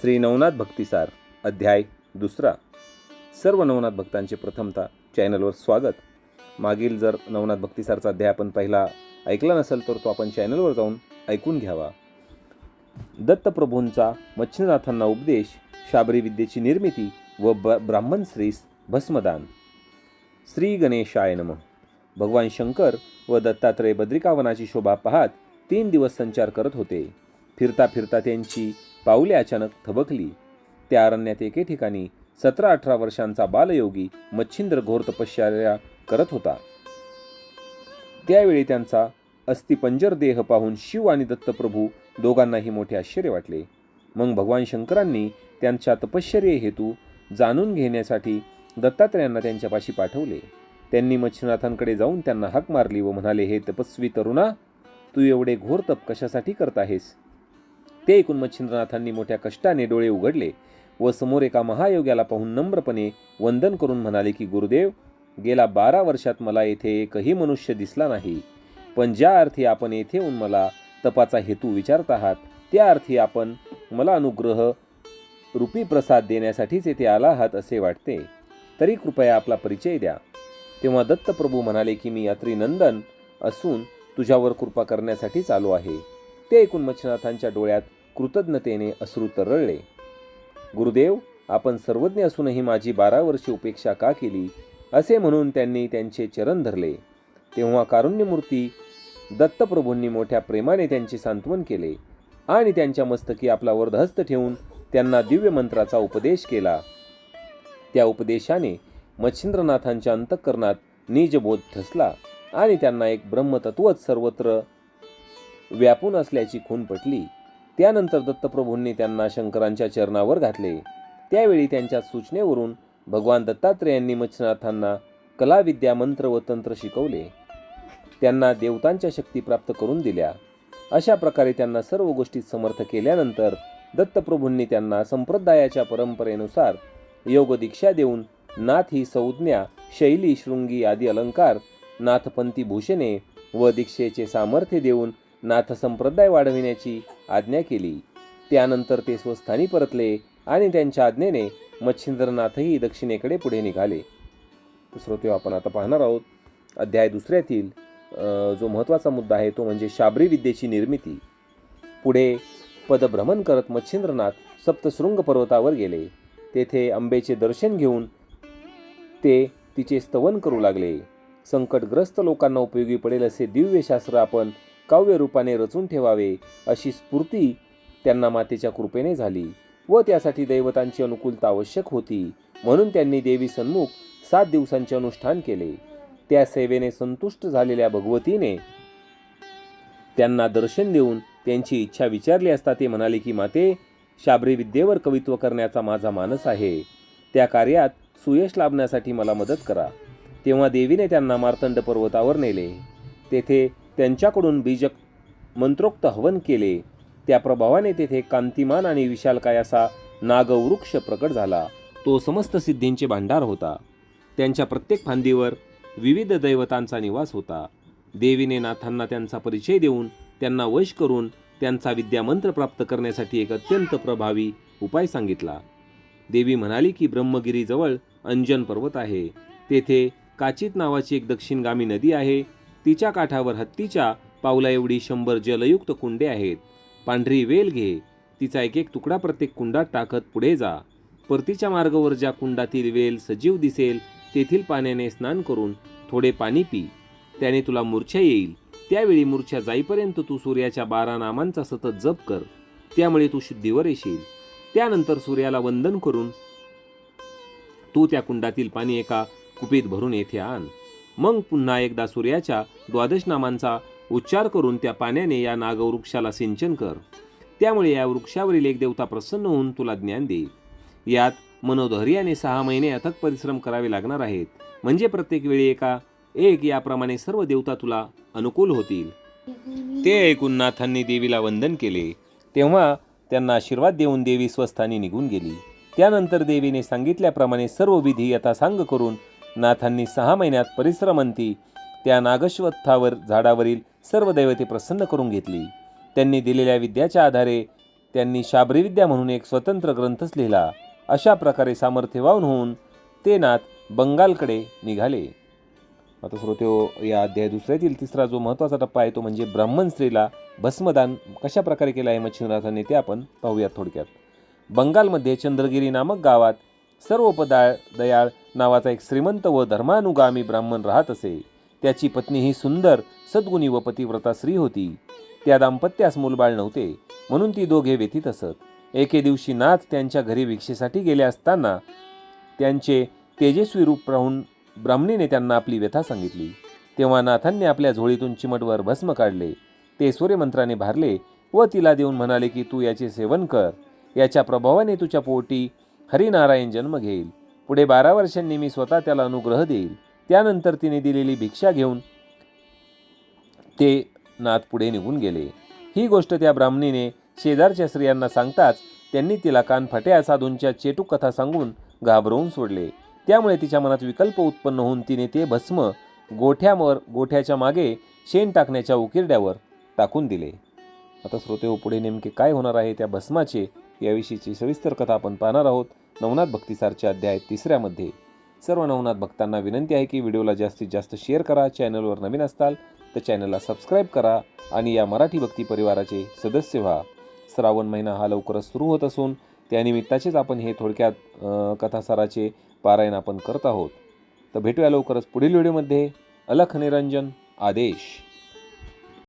श्री नवनाथ भक्तिसार अध्याय दुसरा. सर्व नवनाथ भक्तांचे प्रथमता चॅनलवर स्वागत. मागील जर नवनाथ भक्तिसारचा अध्याय आपण पहिला ऐकला नसेल तर तो आपण चॅनलवर जाऊन ऐकून घ्यावा. दत्तप्रभूंचा मच्छिंद्रनाथांना उपदेश शाबरी विद्येची निर्मिती व ब ब्राह्मण श्रीस भस्मदान. श्री गणेशाय नमः. भगवान शंकर व दत्तात्रय बद्रिकावनाची शोभा पाहत तीन दिवस संचार करत होते. फिरता फिरता त्यांची पाऊले अचानक थबकली. त्या अरण्यात एके ठिकाणी सतरा अठरा वर्षांचा बालयोगी मच्छिंद्र घोर तपश्चर्या करत होता. त्यावेळी त्यांचा अस्थिपंजर देह पाहून शिव आणि दत्तप्रभू दोघांनाही मोठे आश्चर्य वाटले. मग भगवान शंकरांनी त्यांच्या तपश्चर्ये हेतू जाणून घेण्यासाठी दत्तात्रयांना त्यांच्यापाशी पाठवले. त्यांनी मच्छिनाथांकडे जाऊन त्यांना हाक मारली व म्हणाले हे तपस्वी तरुणा तू एवढे घोर तप कशासाठी करत आहेस? ते ऐकून मच्छिंद्रनाथांनी मोठ्या कष्टाने डोळे उघडले व समोर एका महायोग्याला पाहून नम्रपणे वंदन करून म्हणाले की गुरुदेव गेल्या बारा वर्षात मला येथे एकही मनुष्य दिसला नाही. पण ज्या अर्थी आपण येथे येऊन मला तपाचा हेतू विचारत आहात त्या अर्थी आपण मला अनुग्रह रूपी प्रसाद देण्यासाठीच येथे आला आहात असे वाटते. तरी कृपया आपला परिचय द्या. तेव्हा दत्तप्रभू म्हणाले की मी यात्री नंदन असून तुझ्यावर कृपा करण्यासाठीच आलो आहे. ते ऐकून मच्छनाथांच्या डोळ्यात कृतज्ञतेने अश्रू तरळले. गुरुदेव आपण सर्वज्ञ असूनही माझी बारा वर्षे उपेक्षा का केली? असे म्हणून त्यांनी त्यांचे चरण धरले. तेव्हा कारुण्यमूर्ती दत्तप्रभूंनी मोठ्या प्रेमाने त्यांचे सांत्वन केले आणि त्यांच्या मस्तकी आपला वरदहस्त ठेवून त्यांना दिव्य मंत्राचा उपदेश केला. त्या उपदेशाने मच्छिंद्रनाथांच्या अंतःकरणात निजबोध ठसला आणि त्यांना एक ब्रह्मतत्वच सर्वत्र व्यापून असल्याची खून पटली. त्यानंतर दत्तप्रभूंनी त्यांना शंकरांच्या चरणावर घातले. त्यावेळी त्यांच्या सूचनेवरून भगवान दत्तात्रेयांनी मच्छनाथांना कलाविद्या मंत्र व तंत्र शिकवले. त्यांना देवतांच्या शक्ती प्राप्त करून दिल्या. अशा प्रकारे त्यांना सर्व गोष्टीत समर्थ केल्यानंतर दत्तप्रभूंनी त्यांना संप्रदायाच्या परंपरेनुसार योग दीक्षा देऊन नाथ ही संज्ञा शैली शृंगी आदी अलंकार नाथपंथी भूषणे व दीक्षेचे सामर्थ्य देऊन नाथ संप्रदाय वाढविण्याची आज्ञा केली. त्यानंतर ते स्वस्थानी परतले आणि त्यांच्या आज्ञेने मच्छिंद्रनाथही दक्षिणेकडे पुढे निघाले. श्रोते आपण आता पाहणार आहोत. अध्याय दुसऱ्यातील जो महत्त्वाचा मुद्दा आहे तो म्हणजे शाबरी विद्येची निर्मिती. पुढे पदभ्रमण करत मच्छिंद्रनाथ सप्तशृंग पर्वतावर गेले. तेथे अंबेचे दर्शन घेऊन ते तिचे स्तवन करू लागले. संकटग्रस्त लोकांना उपयोगी पडेल असे दिव्यशास्त्र आपण काव्य रूपाने रचून ठेवावे अशी स्फूर्ती त्यांना मातेच्या कृपेने झाली व त्यासाठी दैवतांची अनुकूलता आवश्यक होती. म्हणून त्यांनी देवी सन्मुख सात दिवसांचे अनुष्ठान केले. त्या सेवेने संतुष्ट झालेल्या भगवतीने त्यांना दर्शन देऊन त्यांची इच्छा विचारली असता ते म्हणाले की माते शाबरी विद्येवर कवित्व करण्याचा माझा मानस आहे. त्या कार्यात सुयश लाभण्यासाठी मला मदत करा. तेव्हा देवीने त्यांना मार्तंड पर्वतावर नेले. तेथे त्यांच्याकडून बीजक मंत्रोक्त हवन केले. त्या प्रभावाने तेथे कांतिमान आणि विशालकाय असा नागवृक्ष प्रकट झाला. तो समस्त सिद्धींचे भांडार होता. त्यांच्या प्रत्येक फांदीवर विविध दैवतांचा निवास होता. देवीने नाथांना त्यांचा परिचय देऊन त्यांना वश करून त्यांचा विद्यामंत्र प्राप्त करण्यासाठी एक अत्यंत प्रभावी उपाय सांगितला. देवी म्हणाली की ब्रह्मगिरीजवळ अंजन पर्वत आहे. तेथे काचित नावाची एक दक्षिणगामी नदी आहे. तिच्या काठावर हत्तीच्या पावला एवढी शंभर जलयुक्त कुंडे आहेत. पांढरी वेल घे. तिचा एक एक तुकडा प्रत्येक कुंडात टाकत पुढे जा. परतीच्या मार्गावर ज्या कुंडातील वेल सजीव दिसेल तेथील पाण्याने स्नान करून थोडे पाणी पी. त्याने तुला मूर्छा येईल. त्यावेळी मूर्छा जाईपर्यंत तू सूर्याच्या बारा नामांचा सतत जप कर. त्यामुळे तू शुद्धीवर येशील. त्यानंतर सूर्याला वंदन करून तू त्या कुंडातील पाणी एका कुपीत भरून येथे आण. मग पुन्हा एकदा सूर्याच्या द्वादश नामांचा उच्चार करून त्या पाण्याने या नागवृक्षाला सिंचन कर. त्यामुळे या वृक्षावरील एक देवता प्रसन्न होऊन तुला ज्ञान देईल. यात मनोधैर्याने सहा महिने अथक परिश्रम करावे लागणार आहेत. म्हणजे प्रत्येक वेळी एका एक याप्रमाणे सर्व देवता तुला अनुकूल होतील. ते ऐकून नाथांनी देवीला वंदन केले. तेव्हा त्यांना आशीर्वाद देऊन देवी स्वस्थानी निघून गेली. त्यानंतर देवीने सांगितल्याप्रमाणे सर्व विधी यथासांग करून नाथांनी सहा महिन्यात परिश्रमंती त्या नागश्वत्थावर झाडावरील सर्व दैवते प्रसन्न करून घेतली. त्यांनी दिलेल्या विद्याच्या आधारे त्यांनी शाबरीविद्या म्हणून एक स्वतंत्र ग्रंथच लिहिला. अशा प्रकारे सामर्थ्यवान होऊन ते नाथ बंगालकडे निघाले. आता श्रोतेओ या अध्याय दुसऱ्यातील तिसरा जो महत्त्वाचा टप्पा आहे तो म्हणजे ब्राह्मण स्त्रीला भस्मदान कशा प्रकारे केलं आहे मच्छिंद्रनाथांनी ते आपण पाहूयात थोडक्यात. बंगालमध्ये चंद्रगिरी नामक गावात सर्वपदाळ दयाळ नावाचा एक श्रीमंत व धर्मानुगामी ब्राह्मण राहत असे. त्याची पत्नी ही सुंदर सद्गुणी व पतिव्रता स्त्री होती. त्या दाम्पत्यास मूलबाळ नव्हते म्हणून ती दोघे व्यतीत असत. एके दिवशी नाथ त्यांच्या घरी भिक्षेसाठी गेले असताना त्यांचे तेजस्वी रूप राहून ब्राह्मणीने त्यांना आपली व्यथा सांगितली. तेव्हा नाथांनी आपल्या झोळीतून चिमटवर भस्म काढले. ते सूर्यमंत्राने भारले व तिला देऊन म्हणाले की तू याचे सेवन कर. याच्या प्रभावाने तुझ्या पोटी हरिनारायण जन्म घेईल. पुढे बारा वर्षांनी मी स्वतः त्याला अनुग्रह देईल. त्यानंतर तिने दिलेली भिक्षा घेऊन ते नाथ पुढे निघून गेले. ही गोष्ट त्या ब्राह्मणीने शेजारच्या स्त्रियांना सांगताच त्यांनी तिला कानफाट्या साधूंच्या चेटूक कथा सांगून घाबरवून सोडले. त्यामुळे तिच्या मनात विकल्प उत्पन्न होऊन तिने ते भस्म गोठ्यावर गोठ्याच्या मागे शेण टाकण्याच्या उकिरड्यावर टाकून दिले. आता श्रोते हो पुढे नेमके काय होणार आहे त्या भस्माचे याविषयीची सविस्तर कथा आपण पाहणार आहोत. नवनाथ भक्तिसारच्या अध्याय तिसऱ्यामध्ये. सर्व नवनाथ भक्तांना विनंती आहे की व्हिडिओला जास्तीत जास्त शेअर करा चॅनलवर नवीन असताल तर चॅनलला सबस्क्राईब करा आणि या मराठी भक्ती परिवाराचे सदस्य व्हा. श्रावण महिना हा लवकरच सुरू होत असून त्यानिमित्ताचेच आपण हे थोडक्यात कथासाराचे पारायण आपण करत आहोत. तर भेटूया लवकरच पुढील व्हिडिओमध्ये. अलख निरंजन आदेश.